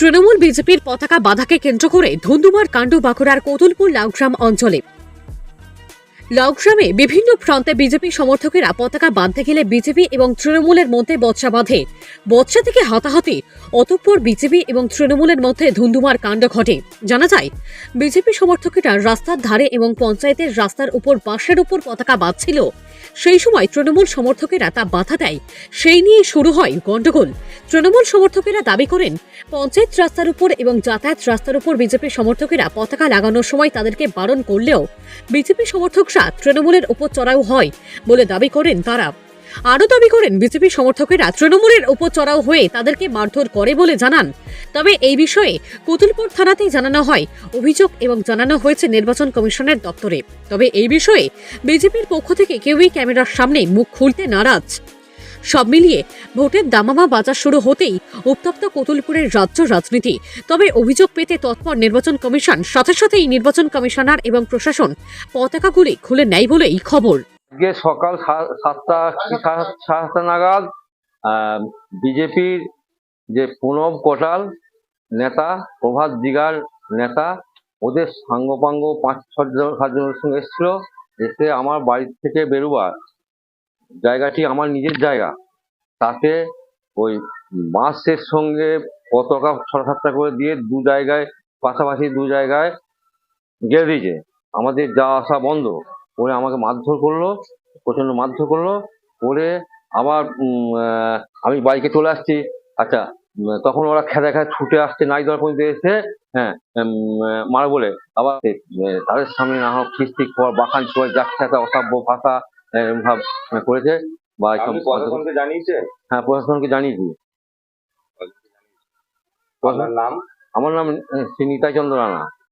তৃণমূল বিজেপির পতাকা বাধাকে কেন্দ্র করে ধুন্ধুমার কাণ্ড বাঁকুড়ার কোতুলপুর লাউগ্রাম অঞ্চলে। লাউগ্রামে বিভিন্ন প্রান্তে বিজেপি সমর্থকেরা পতাকা বাঁধতে গেলে বিজেপি এবং তৃণমূলের মধ্যে বচসা বাঁধে। বচসা থেকে হাতাহাতি অতঃপর বিজেপি এবং তৃণমূলের মধ্যে ধুন্ধুমার কাণ্ড ঘটে। জানা যায়, বিজেপি সমর্থকেরা রাস্তার ধারে এবং পঞ্চায়েতের রাস্তার উপর বাঁশের উপর পতাকা বাঁধছিল। সেই সময় তৃণমূল সমর্থকেরা তা বাধা দেয়। সেই নিয়ে শুরু হয় গণ্ডগোল। তৃণমূল সমর্থকেরা দাবি করেন, পঞ্চায়েত রাস্তার উপর এবং যাতায়াত রাস্তার উপর বিজেপি সমর্থকেরা পতাকা লাগানোর সময় তাদেরকে বারণ করলেও বিজেপি সমর্থকরা তৃণমূলের উপর চড়াও হয় বলে দাবি করেন তারা। আরও দাবি করেন, বিজেপি সমর্থকেরা তৃণমূলের উপর চড়াও হয়ে তাদেরকে মারধর করে বলে জানান। তবে এই বিষয়ে কুতুলপুর থানাতেই জানানো হয়, অভিযোগ এবং জানানো হয়েছে নির্বাচন কমিশনের দপ্তরে। তবে এই বিষয়ে বিজেপির পক্ষ থেকে কেউই ক্যামেরার সামনে মুখ খুলতে নারাজ। সব মিলিয়ে ভোটের দামামা বাজার শুরু হতেই উত্তপ্ত কতুলপুরের রাজ্য রাজনীতি। তবে অভিযোগ পেতে তৎপর নির্বাচন কমিশন, সাথে সাথেই নির্বাচন কমিশনার এবং প্রশাসন পতাকাগুলি খুলে নেয় বলেই খবর। সকাল সাতটা সাতটা নাগাদ বিজেপির যে প্রণব কোটাল নেতা, প্রভাত দিগার নেতা, ওদের সাঙ্গপাঙ্গ পাঁচ ছজন সাতজনের সঙ্গে এসেছিল, এসে আমার বাড়ি থেকে বেরোবার। জায়গাটি আমার নিজের জায়গা। তাতে ওই বাঁশের সঙ্গে পতাকা ছ সাতটা করে দিয়ে দু জায়গায়, পাশাপাশি দু জায়গায় গেড়ে দিয়েছে। আমাদের যা আসা বন্ধ। করে আমাকে মারধর করল প্রচণ্ড মারধর করল। করে আবার আমি বাইকে চলে আসছি। আচ্ছা তখন ওরা খেদা খেদা ছুটে আসছে নাইদর পর্যন্ত এসে হ্যাঁ মারা বলে। আবার তাদের সামনে না হোক খিস্তিক পর বাখান করে যাচ্ছে একটা অসভ্য ভাষা। ভাব করেছে? বা প্রশাসনকে জানিয়েছে? হ্যাঁ প্রশাসনকে জানিয়েছি। নাম? আমার নাম সিনিতা শ্রী নিতাই চন্দ্র রানা।